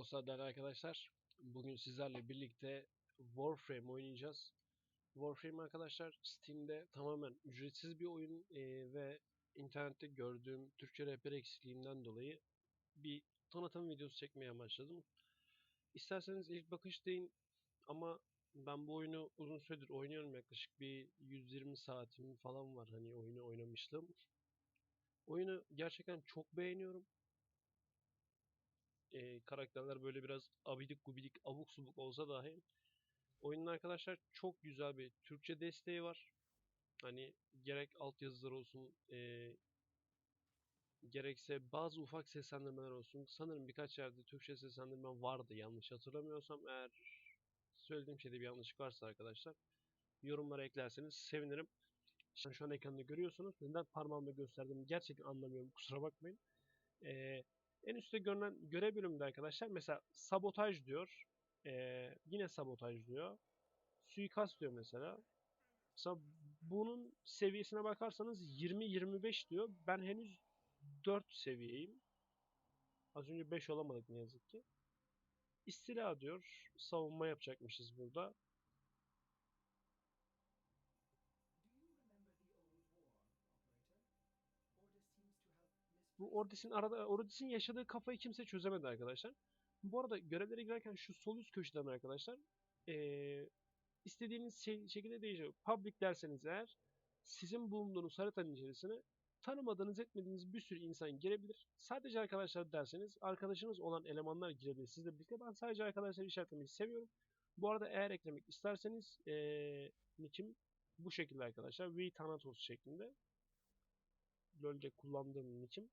dostlar, değerli arkadaşlar. Bugün sizlerle birlikte Warframe oynayacağız. Warframe arkadaşlar Steam'de tamamen ücretsiz bir oyun e, ve internette gördüğüm Türkçe rehber eksikliğinden dolayı bir tanıtım videosu çekmeye başladım. İsterseniz ilk bakış deyin ama ben bu oyunu uzun süredir oynuyorum yaklaşık bir 120 saatim falan var hani oyunu oynamıştım. Oyunu gerçekten çok beğeniyorum e, karakterler böyle biraz abidik gubidik abuk subuk olsa dahi oyunun arkadaşlar çok güzel bir Türkçe desteği var. Hani gerek altyazılar olsun e, gerekse bazı ufak seslendirmeler olsun. Sanırım birkaç yerde Türkçe seslendirme vardı yanlış hatırlamıyorsam. Eğer söylediğim şeyde bir yanlışlık varsa arkadaşlar yorumlara eklerseniz sevinirim. İşte şu an ekranda görüyorsunuz. Neden parmağımla gösterdiğimi gerçekten anlamıyorum. Kusura bakmayın. Eee en üstte görünen görev bölümünde arkadaşlar mesela sabotaj diyor. Ee, yine sabotaj diyor. Suikast diyor mesela. Mesela bunun seviyesine bakarsanız 20-25 diyor. Ben henüz 4 seviyeyim. Az önce 5 olamadık ne yazık ki. İstila diyor. Savunma yapacakmışız burada. Bu Ordis'in arada Ordis'in yaşadığı kafayı kimse çözemedi arkadaşlar. Bu arada görevlere girerken şu sol üst köşeden arkadaşlar ee, istediğiniz şey, şekilde değişiyor. Public derseniz eğer sizin bulunduğunuz haritanın içerisine tanımadığınız etmediğiniz bir sürü insan girebilir. Sadece arkadaşlar derseniz arkadaşınız olan elemanlar girebilir. Sizle birlikte ben sadece arkadaşlar işaretlemeyi seviyorum. Bu arada eğer eklemek isterseniz ee, nickim bu şekilde arkadaşlar. V Thanatos şeklinde. LoL'de kullandığım nickim.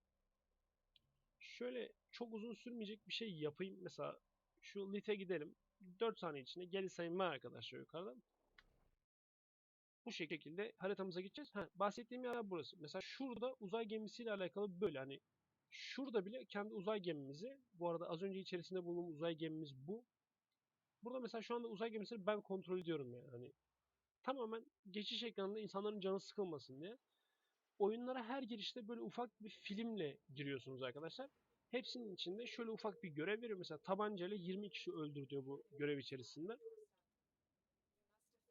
Şöyle çok uzun sürmeyecek bir şey yapayım. Mesela şu lite gidelim. 4 saniye içinde geri sayım arkadaşlar yukarıdan. Bu şekilde haritamıza gideceğiz. Ha, bahsettiğim yer burası. Mesela şurada uzay gemisiyle alakalı böyle hani şurada bile kendi uzay gemimizi bu arada az önce içerisinde bulunduğum uzay gemimiz bu. Burada mesela şu anda uzay gemisini ben kontrol ediyorum yani. Hani tamamen geçiş ekranında insanların canı sıkılmasın diye oyunlara her girişte böyle ufak bir filmle giriyorsunuz arkadaşlar. Hepsinin içinde şöyle ufak bir görev veriyor. Mesela tabancayla 20 kişi öldür diyor bu görev içerisinde.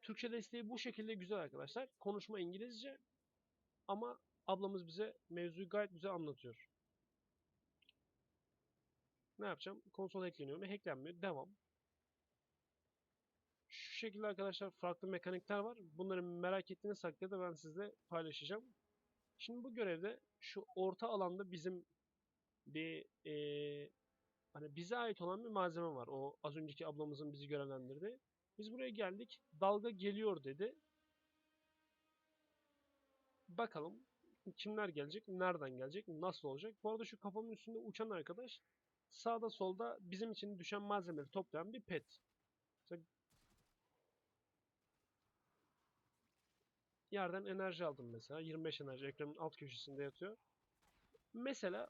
Türkçe desteği bu şekilde güzel arkadaşlar. Konuşma İngilizce ama ablamız bize mevzuyu gayet güzel anlatıyor. Ne yapacağım? Konsol hackleniyor mu? Hacklenmiyor. Devam. Şu şekilde arkadaşlar farklı mekanikler var. Bunları merak ettiğiniz takdirde ben sizle paylaşacağım. Şimdi bu görevde şu orta alanda bizim bir eee, hani bize ait olan bir malzeme var. O az önceki ablamızın bizi görevlendirdiği. Biz buraya geldik. Dalga geliyor dedi. Bakalım kimler gelecek, nereden gelecek, nasıl olacak. Bu arada şu kafamın üstünde uçan arkadaş sağda solda bizim için düşen malzemeleri toplayan bir pet. Mesela yerden enerji aldım mesela. 25 enerji ekranın alt köşesinde yatıyor. Mesela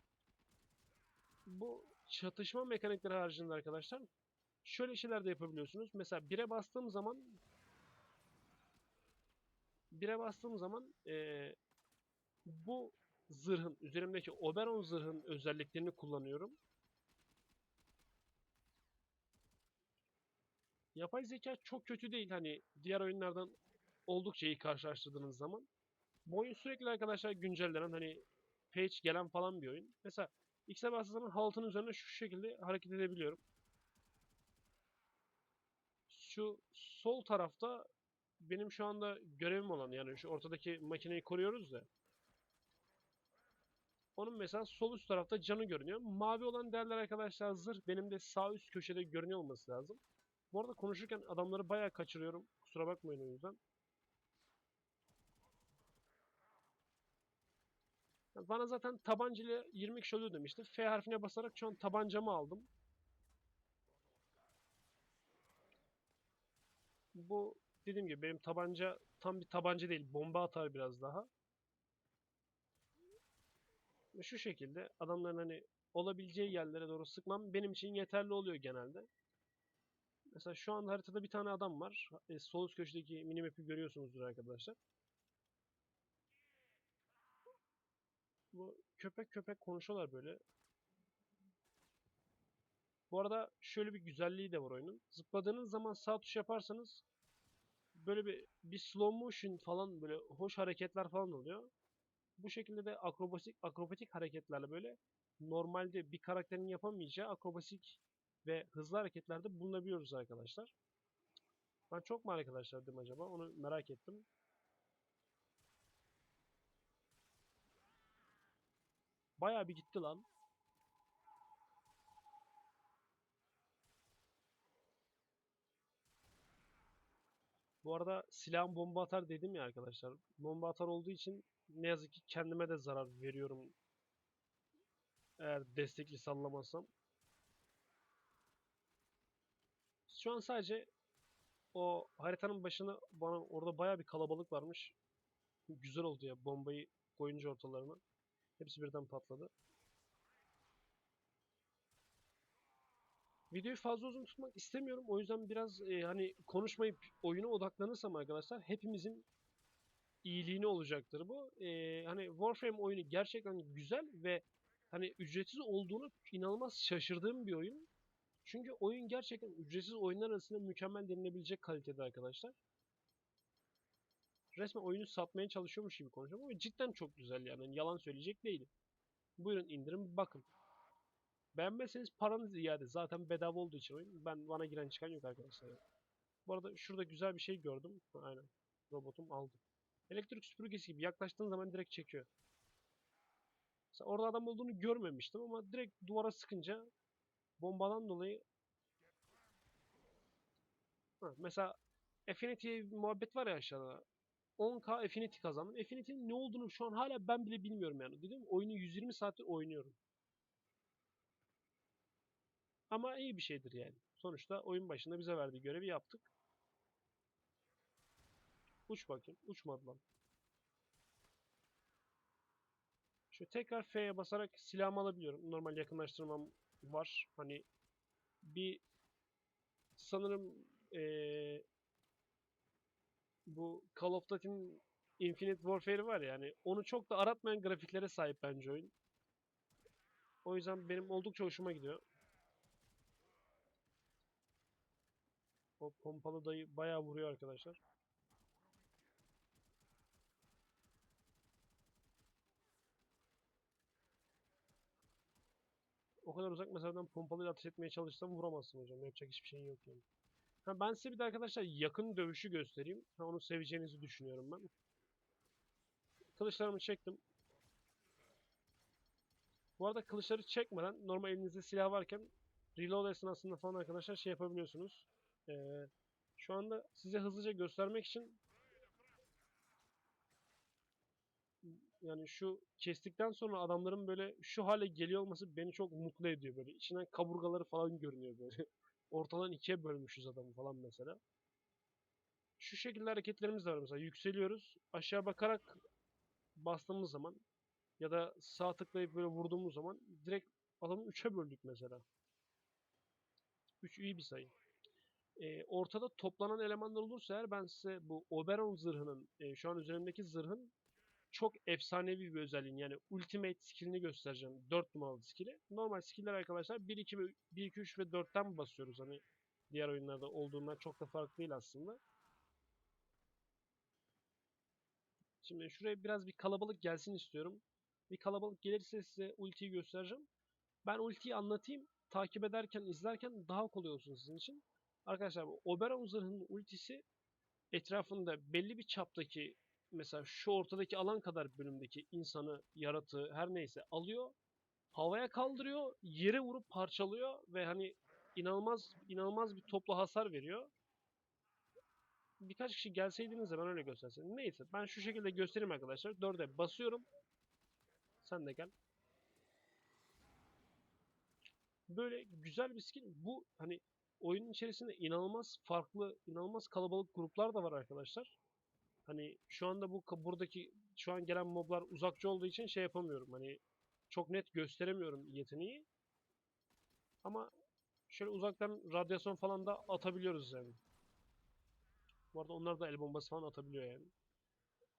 bu çatışma mekanikleri haricinde arkadaşlar şöyle şeyler de yapabiliyorsunuz. Mesela 1'e bastığım zaman 1'e bastığım zaman eee, bu zırhın üzerimdeki Oberon zırhın özelliklerini kullanıyorum. Yapay zeka çok kötü değil hani diğer oyunlardan oldukça iyi karşılaştırdığınız zaman. Bu oyun sürekli arkadaşlar güncellenen hani page gelen falan bir oyun. Mesela X'e bastığım zaman haltın üzerine şu şekilde hareket edebiliyorum. Şu sol tarafta benim şu anda görevim olan yani şu ortadaki makineyi koruyoruz da. Onun mesela sol üst tarafta canı görünüyor. Mavi olan değerler arkadaşlar zırh benim de sağ üst köşede görünüyor olması lazım. Bu arada konuşurken adamları bayağı kaçırıyorum. Kusura bakmayın o yüzden. Bana zaten tabancayla 20 kişi öldü demişti. F harfine basarak şu an tabancamı aldım. Bu dediğim gibi benim tabanca tam bir tabanca değil. Bomba atar biraz daha. Şu şekilde adamların hani olabileceği yerlere doğru sıkmam benim için yeterli oluyor genelde. Mesela şu an haritada bir tane adam var. E, sol üst köşedeki minimap'i görüyorsunuzdur arkadaşlar. Bu köpek köpek konuşuyorlar böyle. Bu arada şöyle bir güzelliği de var oyunun. Zıpladığınız zaman sağ tuş yaparsanız böyle bir, bir slow motion falan böyle hoş hareketler falan oluyor. Bu şekilde de akrobatik akrobatik hareketlerle böyle normalde bir karakterin yapamayacağı akrobatik ve hızlı hareketlerde bulunabiliyoruz arkadaşlar. Ben çok mu arkadaşlar dedim acaba? Onu merak ettim. Bayağı bir gitti lan. Bu arada silahım bomba atar dedim ya arkadaşlar. Bomba atar olduğu için ne yazık ki kendime de zarar veriyorum. Eğer destekli sallamazsam. Şu an sadece o haritanın başına bana orada bayağı bir kalabalık varmış. Güzel oldu ya bombayı koyunca ortalarına. Hepsi birden patladı. Videoyu fazla uzun tutmak istemiyorum. O yüzden biraz e, hani konuşmayıp oyuna odaklanırsam arkadaşlar hepimizin iyiliğine olacaktır bu. E, hani Warframe oyunu gerçekten güzel ve hani ücretsiz olduğunu inanılmaz şaşırdığım bir oyun. Çünkü oyun gerçekten ücretsiz oyunlar arasında mükemmel denilebilecek kalitede arkadaşlar. Resmen oyunu satmaya çalışıyormuş gibi konuşuyorum ama cidden çok güzel yani. Hani yalan söyleyecek değilim. Buyurun indirin bakın. Beğenmezseniz paranız iade. Zaten bedava olduğu için oyun. Ben bana giren çıkan yok arkadaşlar. Bu arada şurada güzel bir şey gördüm. Aynen. Robotum aldı. Elektrik süpürgesi gibi yaklaştığın zaman direkt çekiyor. Mesela orada adam olduğunu görmemiştim ama direkt duvara sıkınca bombadan dolayı Ha, mesela Affinity bir muhabbet var ya aşağıda. 10k Affinity kazandım. Affinity'nin ne olduğunu şu an hala ben bile bilmiyorum yani. Dedim oyunu 120 saattir oynuyorum. Ama iyi bir şeydir yani. Sonuçta oyun başında bize verdiği görevi yaptık. Uç bakayım. Uçmadı lan. Şu tekrar F'ye basarak silahımı alabiliyorum. Normal yakınlaştırmam var. Hani bir sanırım eee, bu Call of Duty'nin Infinite Warfare var ya hani onu çok da aratmayan grafiklere sahip bence oyun. O yüzden benim oldukça hoşuma gidiyor. O pompalı dayı bayağı vuruyor arkadaşlar. O kadar uzak mesafeden pompalıyla ateş etmeye çalışsam vuramazsın hocam. Yapacak hiçbir şeyin yok yani. Ha, ben size bir de arkadaşlar yakın dövüşü göstereyim. Ha, onu seveceğinizi düşünüyorum ben. Kılıçlarımı çektim. Bu arada kılıçları çekmeden normal elinizde silah varken reload esnasında falan arkadaşlar şey yapabiliyorsunuz. Ee, şu anda size hızlıca göstermek için yani şu kestikten sonra adamların böyle şu hale geliyor olması beni çok mutlu ediyor böyle. İçinden kaburgaları falan görünüyor böyle. Ortadan ikiye bölmüşüz adamı falan mesela. Şu şekilde hareketlerimiz de var mesela. Yükseliyoruz. Aşağı bakarak bastığımız zaman ya da sağ tıklayıp böyle vurduğumuz zaman direkt adamı 3'e böldük mesela. 3 iyi bir sayı. Ee, ortada toplanan elemanlar olursa eğer ben size bu Oberon zırhının e, şu an üzerimdeki zırhın çok efsanevi bir özelliğini yani ultimate skillini göstereceğim. 4 numaralı skill'i. Normal skill'ler arkadaşlar 1 2 ve 1 2 3 ve 4'ten basıyoruz hani diğer oyunlarda olduğundan çok da farklı değil aslında. Şimdi şuraya biraz bir kalabalık gelsin istiyorum. Bir kalabalık gelirse size ultiyi göstereceğim. Ben ultiyi anlatayım. Takip ederken, izlerken daha kolay olsun sizin için. Arkadaşlar Oberon zırhının ultisi etrafında belli bir çaptaki mesela şu ortadaki alan kadar bölümdeki insanı, yaratığı her neyse alıyor. Havaya kaldırıyor, yere vurup parçalıyor ve hani inanılmaz inanılmaz bir toplu hasar veriyor. Birkaç kişi gelseydiniz de ben öyle gösterseydim. Neyse ben şu şekilde göstereyim arkadaşlar. 4'e basıyorum. Sen de gel. Böyle güzel bir skin. Bu hani oyunun içerisinde inanılmaz farklı, inanılmaz kalabalık gruplar da var arkadaşlar. Hani şu anda bu buradaki şu an gelen moblar uzakçı olduğu için şey yapamıyorum. Hani çok net gösteremiyorum yeteneği. Ama şöyle uzaktan radyasyon falan da atabiliyoruz yani. Bu arada onlar da el bombası falan atabiliyor yani.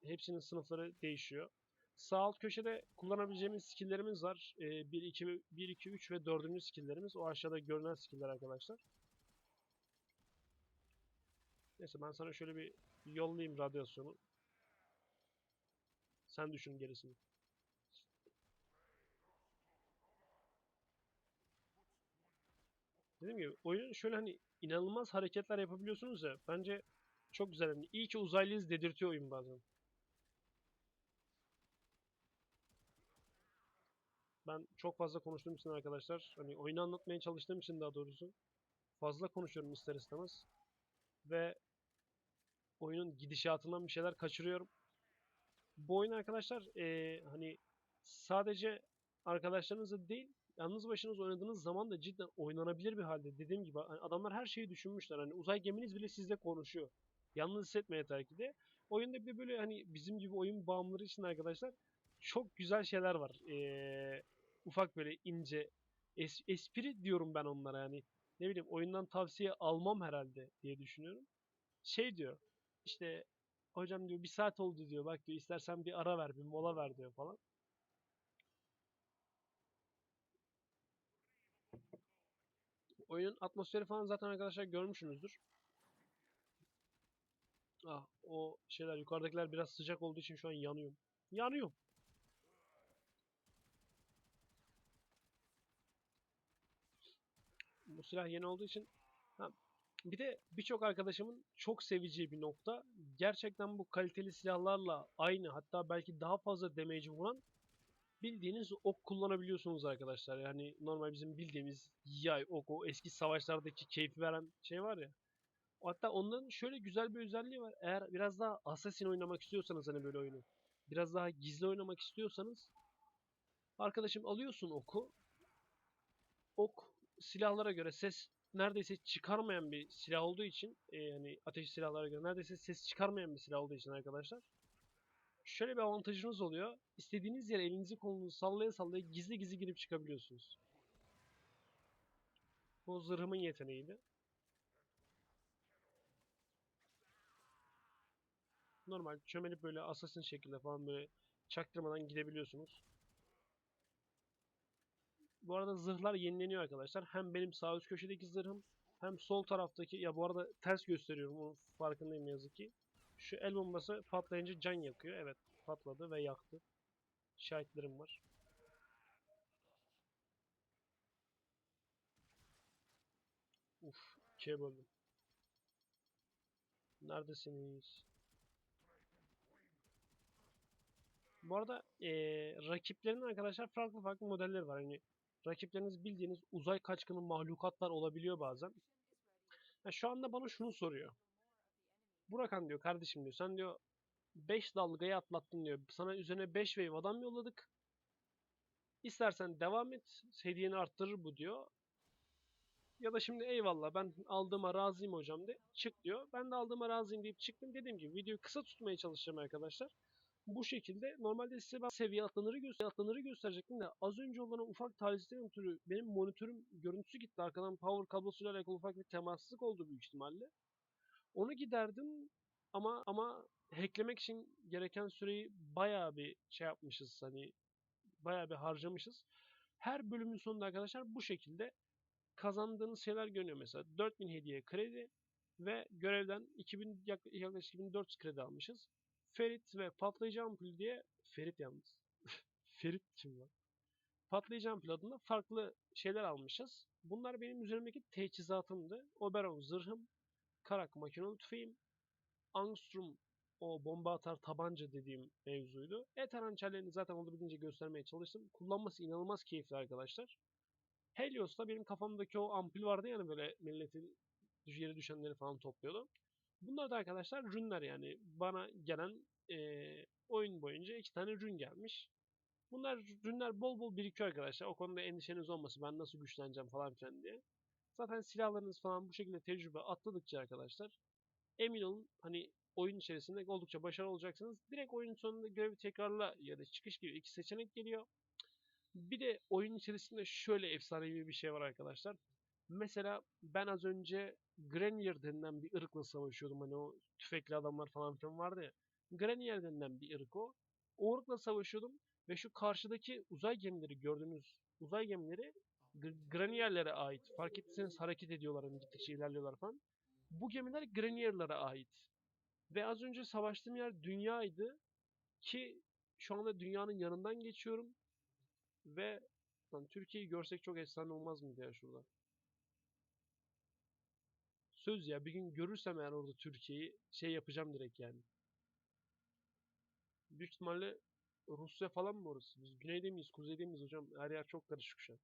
Hepsinin sınıfları değişiyor. Sağ alt köşede kullanabileceğimiz skill'lerimiz var. Ee, 1, 2, 1, 2, 3 ve 4. skill'lerimiz. O aşağıda görünen skill'ler arkadaşlar. Neyse ben sana şöyle bir yollayayım radyasyonu. Sen düşün gerisini. Dediğim gibi oyun şöyle hani inanılmaz hareketler yapabiliyorsunuz ya. Bence çok güzel. Hani iyi ki uzaylıyız dedirtiyor oyun bazen. Ben çok fazla konuştuğum için arkadaşlar, hani oyunu anlatmaya çalıştığım için daha doğrusu fazla konuşuyorum ister istemez. Ve oyunun gidişatından bir şeyler kaçırıyorum. Bu oyun arkadaşlar eee, hani sadece arkadaşlarınızla değil, yalnız başınız oynadığınız zaman da cidden oynanabilir bir halde. Dediğim gibi hani adamlar her şeyi düşünmüşler. Hani uzay geminiz bile sizle konuşuyor. Yalnız hissetmeye yeter ki de. Oyunda bir böyle hani bizim gibi oyun bağımlıları için arkadaşlar çok güzel şeyler var. Eee, ufak böyle ince es- espri diyorum ben onlara yani. Ne bileyim oyundan tavsiye almam herhalde diye düşünüyorum. Şey diyor işte hocam diyor bir saat oldu diyor bak diyor istersen bir ara ver bir mola ver diyor falan. Oyunun atmosferi falan zaten arkadaşlar görmüşsünüzdür. Ah o şeyler yukarıdakiler biraz sıcak olduğu için şu an yanıyorum. Yanıyorum. Bu silah yeni olduğu için ha, bir de birçok arkadaşımın çok seveceği bir nokta gerçekten bu kaliteli silahlarla aynı hatta belki daha fazla damage vuran bildiğiniz ok kullanabiliyorsunuz arkadaşlar. Yani normal bizim bildiğimiz yay, ok, o eski savaşlardaki keyfi veren şey var ya. Hatta onların şöyle güzel bir özelliği var. Eğer biraz daha Assassin oynamak istiyorsanız hani böyle oyunu, biraz daha gizli oynamak istiyorsanız arkadaşım alıyorsun oku. Ok silahlara göre ses neredeyse çıkarmayan bir silah olduğu için e, yani ateş silahlara göre neredeyse ses çıkarmayan bir silah olduğu için arkadaşlar şöyle bir avantajınız oluyor. İstediğiniz yere elinizi kolunuzu sallaya sallaya gizli gizli girip çıkabiliyorsunuz. Bu zırhımın yeteneğiydi. Normal çömelip böyle assassin şekilde falan böyle çaktırmadan gidebiliyorsunuz. Bu arada zırhlar yenileniyor arkadaşlar. Hem benim sağ üst köşedeki zırhım hem sol taraftaki ya bu arada ters gösteriyorum onun farkındayım yazık ki. Şu el bombası patlayınca can yakıyor. Evet patladı ve yaktı. Şahitlerim var. Uf ikiye böldüm. Neredesiniz? Bu arada eee rakiplerin arkadaşlar farklı farklı modelleri var. Hani rakipleriniz bildiğiniz uzay kaçkını mahlukatlar olabiliyor bazen. Ha, şu anda bana şunu soruyor. Burakan diyor kardeşim diyor sen diyor 5 dalgayı atlattın diyor. Sana üzerine 5 wave adam yolladık. İstersen devam et. Hediyeni arttırır bu diyor. Ya da şimdi eyvallah ben aldığıma razıyım hocam de çık diyor. Ben de aldığıma razıyım deyip çıktım. Dediğim gibi videoyu kısa tutmaya çalışacağım arkadaşlar. Bu şekilde normalde size ben seviye atlanırı, göster atlanırı gösterecektim de az önce olan ufak talihsizlikten ötürü benim monitörüm görüntüsü gitti. Arkadan power kablosuyla alakalı ufak bir temassızlık oldu büyük ihtimalle. Onu giderdim ama ama hacklemek için gereken süreyi bayağı bir şey yapmışız hani bayağı bir harcamışız. Her bölümün sonunda arkadaşlar bu şekilde kazandığınız şeyler görünüyor mesela 4000 hediye kredi ve görevden 2000 yak- yaklaşık 2400 kredi almışız. Ferit ve patlayıcı ampul diye Ferit yalnız. Ferit kim lan? Patlayıcı ampul adında farklı şeyler almışız. Bunlar benim üzerimdeki teçhizatımdı. Oberon zırhım, Karak makinalı tüfeğim, Angstrom o bomba atar tabanca dediğim mevzuydu. Ether hançerlerini zaten olabildiğince göstermeye çalıştım. Kullanması inanılmaz keyifli arkadaşlar. Helios'ta benim kafamdaki o ampul vardı yani böyle milletin yere düşenleri falan topluyordu. Bunlar da arkadaşlar rünler yani bana gelen eee, oyun boyunca iki tane rün gelmiş. Bunlar rünler bol bol birikiyor arkadaşlar. O konuda endişeniz olmasın ben nasıl güçleneceğim falan filan diye. Zaten silahlarınız falan bu şekilde tecrübe atladıkça arkadaşlar emin olun hani oyun içerisinde oldukça başarılı olacaksınız. Direkt oyunun sonunda görevi tekrarla ya da çıkış gibi iki seçenek geliyor. Bir de oyun içerisinde şöyle efsanevi bir şey var arkadaşlar. Mesela ben az önce Grenier denilen bir ırkla savaşıyordum. Hani o tüfekli adamlar falan filan vardı ya. Grenier denilen bir ırk o. Ork'la savaşıyordum ve şu karşıdaki uzay gemileri gördüğünüz uzay gemileri Granier'lere ait. Fark ettiyseniz hareket ediyorlar hani gittikçe ilerliyorlar falan. Bu gemiler Granier'lara ait. Ve az önce savaştığım yer dünyaydı ki şu anda dünyanın yanından geçiyorum ve lan Türkiye'yi görsek çok efsane olmaz mıydı ya şurada? Söz ya bir gün görürsem eğer orada Türkiye'yi şey yapacağım direkt yani. Büyük ihtimalle Rusya falan mı orası? Biz güneyde miyiz, kuzeyde miyiz hocam? Her yer çok karışık şu an.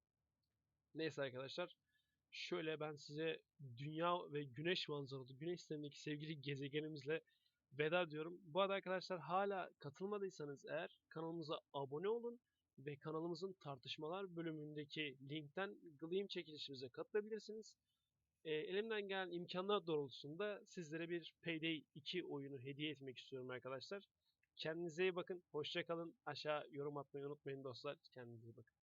Neyse arkadaşlar. Şöyle ben size dünya ve güneş manzaralı, güneş sistemindeki sevgili gezegenimizle veda diyorum. Bu arada arkadaşlar hala katılmadıysanız eğer kanalımıza abone olun ve kanalımızın tartışmalar bölümündeki linkten Gleam çekilişimize katılabilirsiniz. Ee, elimden gelen imkanlar doğrultusunda sizlere bir Payday 2 oyunu hediye etmek istiyorum arkadaşlar. Kendinize iyi bakın. Hoşça kalın. Aşağı yorum atmayı unutmayın dostlar. Kendinize iyi bakın.